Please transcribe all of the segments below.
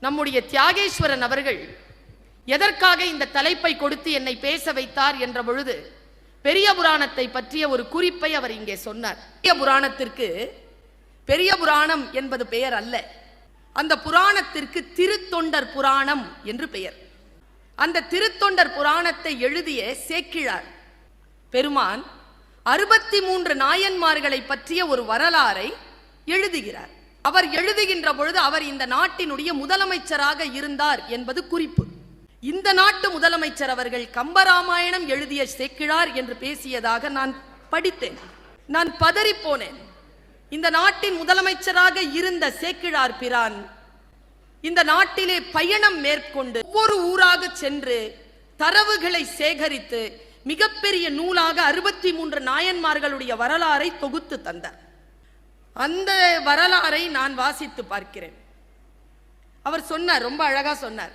நம்முடைய தியாகேஸ்வரன் அவர்கள் எதற்காக இந்த தலைப்பை கொடுத்து என்னை பேச வைத்தார் என்ற பொழுது பெரிய புராணத்தை பற்றிய ஒரு குறிப்பை அவர் இங்கே சொன்னார். பெரிய புராணத்திற்கு பெரிய புராணம் என்பது பெயர் அல்ல. அந்த புராணத்திற்கு திருத்தொண்டர் புராணம் என்று பெயர். அந்த திருத்தொண்டர் புராணத்தை எழுதிய சேக்கிழார். பெருமான் அறுபத்தி மூன்று நாயன்மார்களை பற்றிய ஒரு வரலாறை எழுதுகிறார். அவர் எழுதுகின்ற பொழுது அவர் இந்த நாட்டினுடைய முதலமைச்சராக இருந்தார் என்பது குறிப்பு. இந்த நாட்டு முதலமைச்சர் அவர்கள் கம்பராமாயணம் எழுதிய சேக்கிழார் என்று பேசியதாக நான் படித்தேன். நான் பதறிப்போனேன். இந்த நாட்டின் முதலமைச்சராக இருந்த சேக்கிழார் பிரான் இந்த நாட்டிலே பயணம் மேற்கொண்டு ஒவ்வொரு ஊராக சென்று தரவுகளை சேகரித்து மிகப்பெரிய நூலாக அறுபத்தி மூன்று நாயன்மார்களுடைய வரலாறை தொகுத்து தந்தார். அந்த வரலாறை நான் வாசித்து பார்க்கிறேன். அவர் சொன்னார் ரொம்ப அழகா சொன்னார்.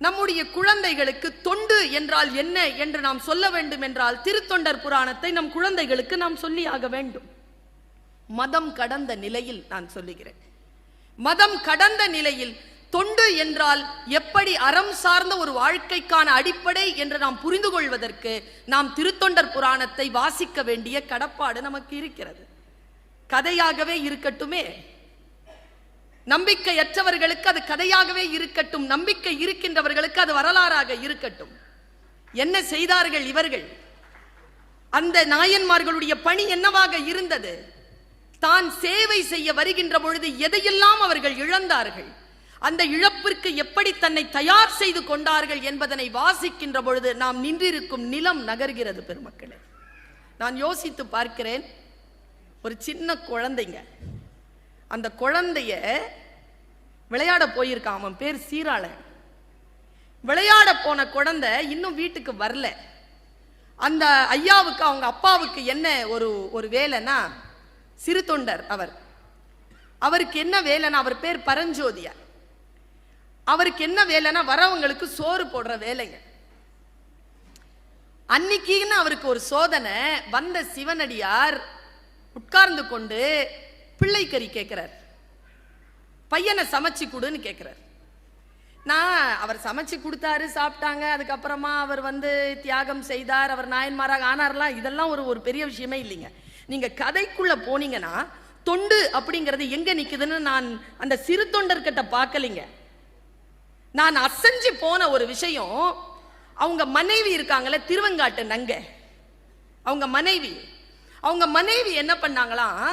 நம்முடைய குழந்தைகளுக்கு தொண்டு என்றால் என்ன என்று நாம் சொல்ல வேண்டும் என்றால் திருத்தொண்டர் புராணத்தை நம் குழந்தைகளுக்கு நாம் சொல்லி ஆக வேண்டும். மதம் கடந்த நிலையில் நான் சொல்லுகிறேன். மதம் கடந்த நிலையில் தொண்டு என்றால் எப்படி அறம் சார்ந்த ஒரு வாழ்க்கைக்கான அடிப்படை என்று நாம் புரிந்து கொள்வதற்கு நாம் திருத்தொண்டர் புராணத்தை வாசிக்க வேண்டிய கடப்பாடு நமக்கு இருக்கிறது. கதையாகவே இருக்கட்டுமே. நம்பிக்கையற்றவர்களுக்கு அது கதையாகவே இருக்கட்டும். நம்பிக்கை இருக்கின்றவர்களுக்கு அது வரலாறாக இருக்கட்டும். என்ன செய்தார்கள் இவர்கள்? அந்த நாயன்மார்களுடைய பணி என்னவாக இருந்தது? தான் சேவை செய்ய வருகின்ற பொழுது எதையெல்லாம் அவர்கள் இழந்தார்கள்? அந்த இழப்பிற்கு எப்படி தன்னை தயார் செய்து கொண்டார்கள் என்பதனை வாசிக்கின்ற பொழுது நாம் நின்றிருக்கும் நிலம் நகர்கிறது பெருமக்களே. நான் யோசித்து பார்க்கிறேன். ஒரு சின்ன குழந்தைங்க. அந்த குழந்தைய விளையாட போயிருக்கான். அவன் பேர் சீராளன் விளையாட போன குழந்தை இன்னும் வீட்டுக்கு வரல. அந்த ஐயாவுக்கு அவங்க அப்பாவுக்கு என்ன ஒரு ஒரு வேலைன்னா சிறு தொண்டர் அவர். அவருக்கு என்ன வேலைன்னா அவர் பேர் பரஞ்சோதியார். அவருக்கு என்ன வேலைன்னா வரவங்களுக்கு சோறு போடுற வேலைங்க. அன்னைக்குன்னு அவருக்கு ஒரு சோதனை வந்த சிவனடியார் உட்கார்ந்து கொண்டு பிள்ளைக்கறி கேட்குறார் பையனை சமைச்சு கொடுன்னு கேட்குறார் நான் அவர் சமைச்சு கொடுத்தாரு சாப்பிட்டாங்க. அதுக்கப்புறமா அவர் வந்து தியாகம் செய்தார் அவர் நாயன்மாராக ஆனார்லாம். இதெல்லாம் ஒரு ஒரு பெரிய விஷயமே இல்லைங்க. நீங்கள் கதைக்குள்ளே போனீங்கன்னா தொண்டு அப்படிங்கிறது எங்கே நிற்குதுன்னு நான் அந்த சிறு தொண்டர்கிட்ட பார்க்கலைங்க. நான் அசைஞ்சு போன ஒரு விஷயம் அவங்க மனைவி இருக்காங்கல்ல திருவங்காட்டு நங்க. அவங்க மனைவி அவங்க மனைவி என்ன பண்ணாங்களாம்?